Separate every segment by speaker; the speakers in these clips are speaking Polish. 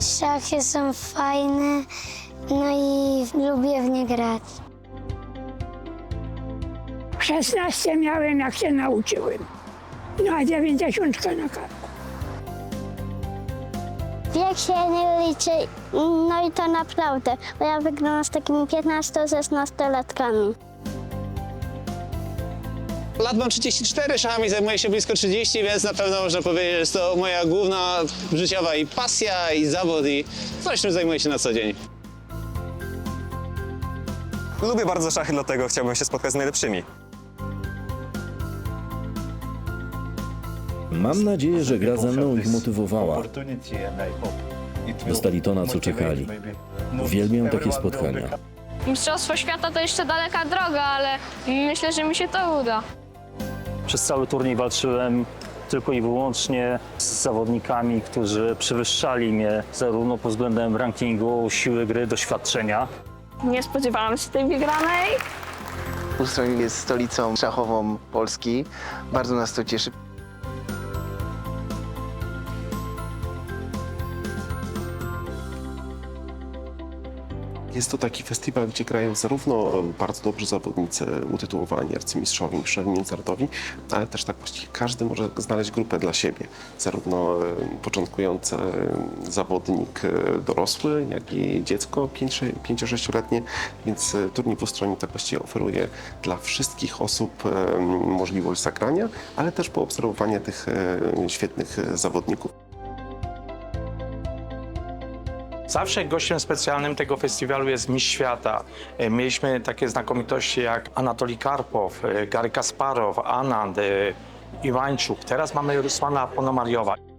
Speaker 1: Szachy są fajne, no i lubię w nie grać.
Speaker 2: 16 miałem, jak się nauczyłem. No a 90 na karku.
Speaker 1: Wiek się nie liczy, no i to naprawdę, bo ja wygrałam z takimi 15-16-latkami.
Speaker 3: Lat mam 34, szachami zajmuję się blisko 30, więc na pewno można powiedzieć, że jest to moja główna życiowa i pasja, i zawód, i coś, czym zajmuję się na co dzień.
Speaker 4: Lubię bardzo szachy, dlatego chciałbym się spotkać z najlepszymi.
Speaker 5: Mam nadzieję, że gra ze mną ich motywowała. Dostali to, na co czekali. Uwielbiam takie spotkania.
Speaker 6: Mistrzostwo świata to jeszcze daleka droga, ale myślę, że mi się to uda.
Speaker 7: Przez cały turniej walczyłem tylko i wyłącznie z zawodnikami, którzy przewyższali mnie zarówno pod względem rankingu, siły gry, doświadczenia.
Speaker 6: Nie spodziewałam się tej wygranej.
Speaker 8: Ustroń jest stolicą szachową Polski. Bardzo nas to cieszy.
Speaker 9: Jest to taki festiwal, gdzie grają zarówno bardzo dobrzy zawodnicy, utytułowani arcymistrzowie, mistrzowie międzynarodowi, ale też tak właściwie każdy może znaleźć grupę dla siebie. Zarówno e, początkujący e, zawodnik e, dorosły, jak i dziecko 5-6-letnie, więc turniej w Ustroniu tak właściwie oferuje dla wszystkich osób możliwość zagrania, ale też poobserwowania tych świetnych zawodników.
Speaker 10: Zawsze gościem specjalnym tego festiwalu jest mistrz świata. E, Mieliśmy takie znakomitości jak Anatolij Karpow, e, Gary Kasparow, Anand, e, Iwańczuk. Teraz mamy Rusłana Ponomariowa.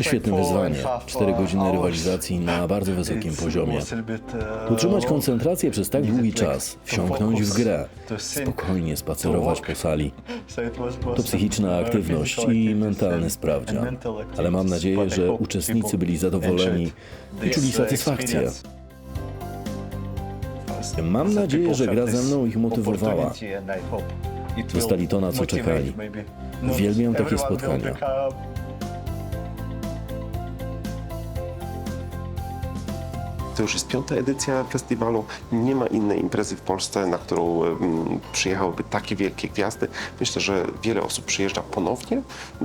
Speaker 5: Świetne wyzwanie. Cztery godziny rywalizacji na bardzo wysokim poziomie. Utrzymać koncentrację przez tak długi czas, wsiąknąć w grę, spokojnie spacerować po sali. To psychiczna aktywność i mentalny sprawdzian. Ale mam nadzieję, że uczestnicy byli zadowoleni i czuli satysfakcję. Mam nadzieję, że gra ze mną ich motywowała. Dostali to, na co czekali. Uwielbiam takie spotkania.
Speaker 9: To już jest piąta edycja festiwalu. Nie ma innej imprezy w Polsce, na którą mm, przyjechałyby takie wielkie gwiazdy. Myślę, że wiele osób przyjeżdża ponownie,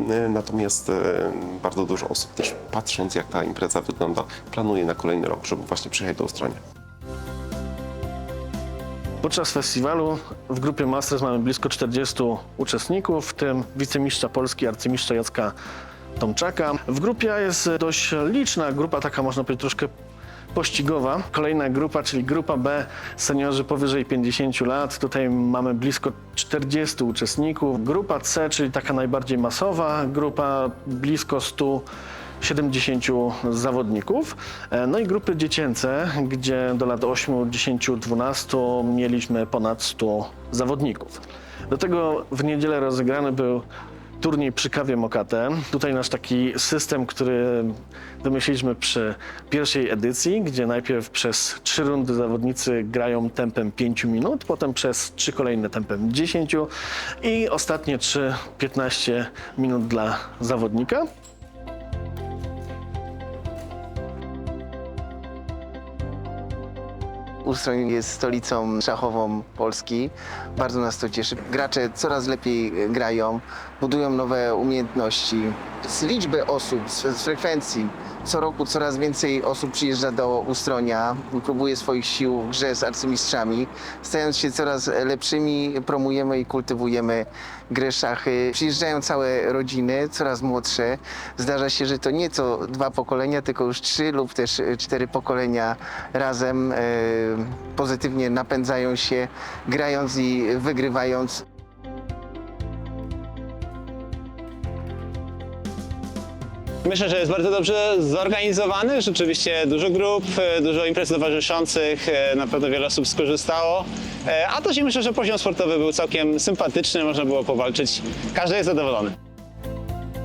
Speaker 9: e, natomiast e, bardzo dużo osób też patrząc jak ta impreza wygląda, planuje na kolejny rok, żeby właśnie przyjechać do Australii.
Speaker 11: Podczas festiwalu w grupie Masters mamy blisko 40 uczestników, w tym wicemistrza Polski, arcymistrza Jacka Tomczaka. W grupie jest dość liczna grupa, taka można powiedzieć troszkę pościgowa. Kolejna grupa, czyli grupa B, seniorzy powyżej 50 lat. Tutaj mamy blisko 40 uczestników. Grupa C, czyli taka najbardziej masowa, grupa blisko 100 70 zawodników. E, No i grupy dziecięce, gdzie do lat 8, 10, 12 mieliśmy ponad 100 zawodników. Do tego w niedzielę rozegrany był turniej przy kawie Mokate. Tutaj nasz taki system, który wymyśliliśmy przy pierwszej edycji, gdzie najpierw przez trzy rundy zawodnicy grają tempem 5 minut, potem przez trzy kolejne tempem 10 i ostatnie trzy 15 minut dla zawodnika.
Speaker 8: Ustroń jest stolicą szachową Polski. Bardzo nas to cieszy. Gracze coraz lepiej e, grają, budują nowe umiejętności. Z liczby osób, z z frekwencji, co roku coraz więcej osób przyjeżdża do Ustronia, próbuje swoich sił w grze z arcymistrzami. Stając się coraz lepszymi, promujemy i kultywujemy grę szachy. Przyjeżdżają całe rodziny, coraz młodsze. Zdarza się, że to nie co dwa pokolenia, tylko już trzy lub też cztery pokolenia razem e, pozytywnie napędzają się, grając i wygrywając.
Speaker 3: Myślę, że jest bardzo dobrze zorganizowany, rzeczywiście dużo grup, e, dużo imprez towarzyszących, e, na pewno wiele osób skorzystało. E, A też i myślę, że poziom sportowy był całkiem sympatyczny, można było powalczyć. Każdy jest zadowolony.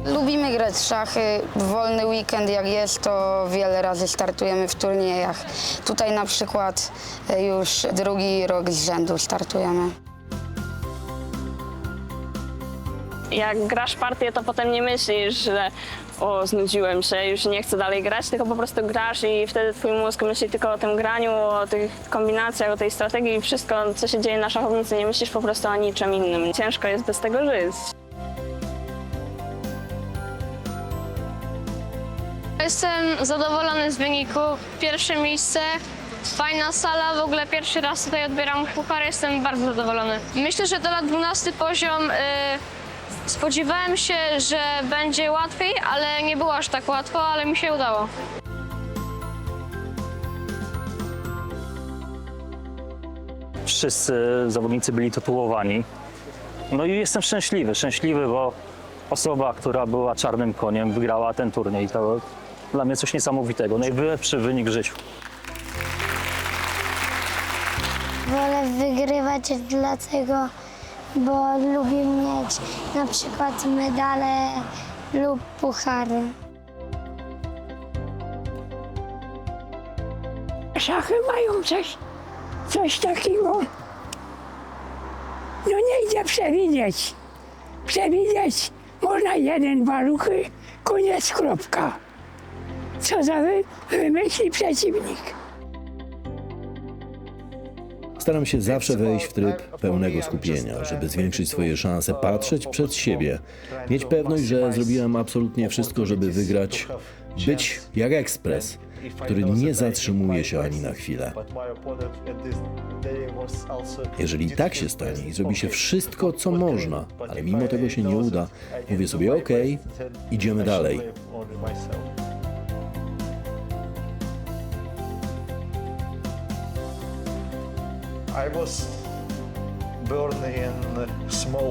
Speaker 12: Lubimy grać w szachy. Wolny weekend jak jest, to wiele razy startujemy w turniejach. Tutaj na przykład już drugi rok z rzędu startujemy.
Speaker 6: Jak grasz partię, to potem nie myślisz, że o, znudziłem się, już nie chcę dalej grać, tylko po prostu grasz i wtedy twój mózg myśli tylko o tym graniu, o tych kombinacjach, o tej strategii i wszystko, co się dzieje na szachownicy, nie myślisz po prostu o niczym innym. Ciężko jest bez tego żyć. Jestem zadowolony z wyniku. Pierwsze miejsce, fajna sala, w ogóle pierwszy raz tutaj odbieram puchar, jestem bardzo zadowolony. Myślę, że to na 12 poziom y, spodziewałem się, że będzie łatwiej, ale nie było aż tak łatwo, ale mi się udało.
Speaker 7: Wszyscy zawodnicy byli tytułowani. No i jestem szczęśliwy, szczęśliwy, bo osoba, która była czarnym koniem, wygrała ten turniej. To dla mnie coś niesamowitego, najlepszy wynik w życiu.
Speaker 1: Wolę wygrywać dlatego, bo lubię mieć na przykład medale lub puchary.
Speaker 2: Szachy mają coś, coś takiego. No nie idzie przewidzieć. Przewidzieć można jeden, dwa ruchy, koniec, kropka. Co za wy, wymyśli przeciwnik.
Speaker 5: Staram się zawsze wejść w tryb pełnego skupienia, żeby zwiększyć swoje szanse, patrzeć przed siebie, mieć pewność, że zrobiłem absolutnie wszystko, żeby wygrać, być jak ekspres, który nie zatrzymuje się ani na chwilę. Jeżeli tak się stanie i zrobi się wszystko, co można, ale mimo tego się nie uda, mówię sobie: OK, idziemy dalej.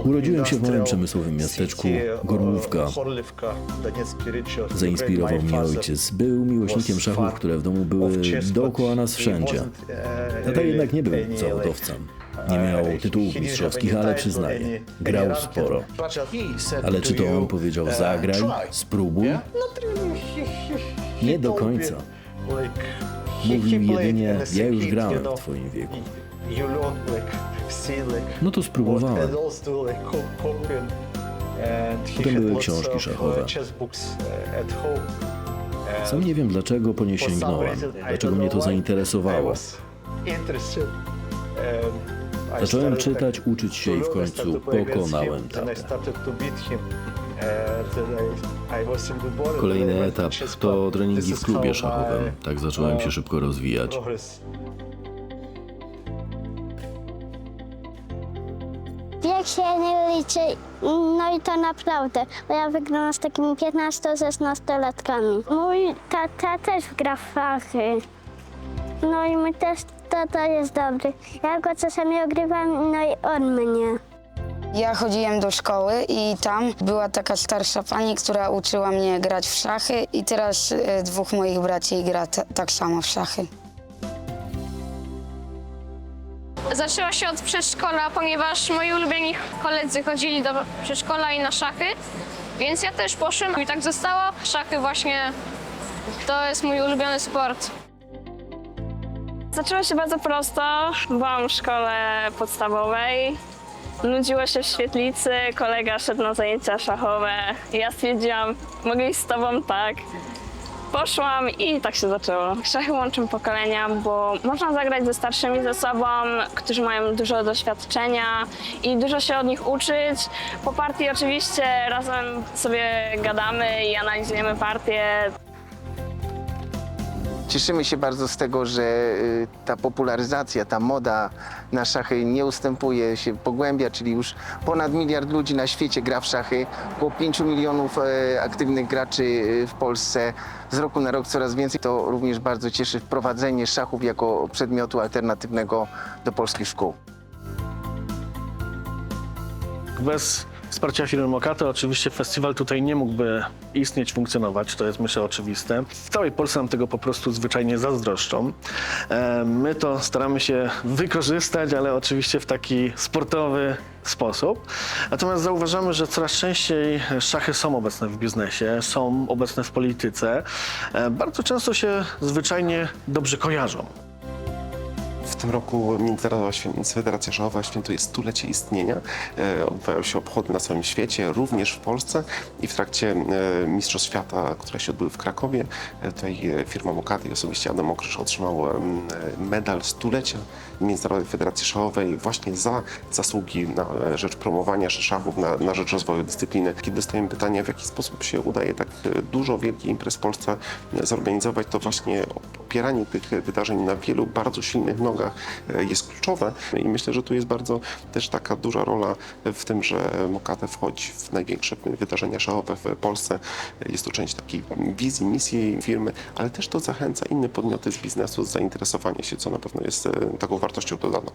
Speaker 5: Urodziłem się w małym przemysłowym miasteczku Gorłówka. Zainspirował mnie ojciec. Był miłośnikiem szachów, które w domu były dookoła nas wszędzie. Tata jednak nie był zawodowcem. Nie miał tytułów mistrzowskich, ale przyznaję, grał sporo. Ale czy to on powiedział zagraj, spróbuj? Nie do końca. Mówił jedynie, ja już grałem w twoim wieku. No to spróbowałem. Potem były książki szachowe. Sam nie wiem dlaczego po nie sięgnąłem, dlaczego mnie to zainteresowało. Zacząłem czytać, uczyć się i w końcu pokonałem tatę. Kolejny etap to treningi w klubie szachowym. Tak zacząłem się szybko rozwijać.
Speaker 1: Się nie liczy, no i to naprawdę, bo ja wygrałam z takimi 15-16-latkami. Mój tata też gra w szachy. No i mój też tata jest dobry. Ja go czasami ogrywam, no i on mnie.
Speaker 12: Ja chodziłem do szkoły i tam była taka starsza pani, która uczyła mnie grać w szachy i teraz e, dwóch moich braci gra ta, tak samo w szachy.
Speaker 6: Zaczęła się od przedszkola, ponieważ moi ulubieni koledzy chodzili do przedszkola i na szachy, więc ja też poszłam i tak zostało. Szachy właśnie to jest mój ulubiony sport. Zaczęło się bardzo prosto. Byłam w szkole podstawowej. Nudziło się w świetlicy, kolega szedł na zajęcia szachowe. Ja stwierdziłam, mogę iść z tobą, tak. Poszłam i tak się zaczęło. Szachy łączą pokolenia, bo można zagrać ze starszymi ze sobą, którzy mają dużo doświadczenia i dużo się od nich uczyć. Po partii oczywiście razem sobie gadamy i analizujemy partię.
Speaker 8: Cieszymy się bardzo z tego, że y, ta popularyzacja, ta moda na szachy nie ustępuje, się pogłębia, czyli już ponad miliard ludzi na świecie gra w szachy, około 5 milionów e, aktywnych graczy e, w Polsce, z roku na rok coraz więcej. To również bardzo cieszy wprowadzenie szachów jako przedmiotu alternatywnego do polskich szkół.
Speaker 11: Bez wsparcia firmy Mokato oczywiście festiwal tutaj nie mógłby istnieć, funkcjonować, to jest myślę oczywiste. W całej Polsce nam tego po prostu zwyczajnie zazdroszczą. E, My to staramy się wykorzystać, ale oczywiście w taki sportowy sposób. Natomiast zauważamy, że coraz częściej szachy są obecne w biznesie, są obecne w polityce. E, Bardzo często się zwyczajnie dobrze kojarzą.
Speaker 9: Tym roku Międzynarodowa Federacja Szachowa świętuje stulecie istnienia. E, Odbywają się obchody na całym świecie, również w Polsce i w trakcie e, Mistrzostw Świata, które się odbyły w Krakowie, e, tutaj firma Mokaty i osobiście Adam Okrysz otrzymał medal stulecia Międzynarodowej Federacji Szachowej właśnie za zasługi na e, rzecz promowania szachów, na, na rzecz rozwoju dyscypliny. Kiedy dostajemy pytania, w jaki sposób się udaje tak e, dużo wielkich imprez w Polsce e, zorganizować, to właśnie opieranie tych wydarzeń na wielu bardzo silnych nogach jest kluczowe i myślę, że tu jest bardzo też taka duża rola w tym, że Mokate wchodzi w największe wydarzenia szachowe w Polsce. Jest to część takiej wizji, misji firmy, ale też to zachęca inne podmioty z biznesu do zainteresowania się, co na pewno jest taką wartością вартощів додано.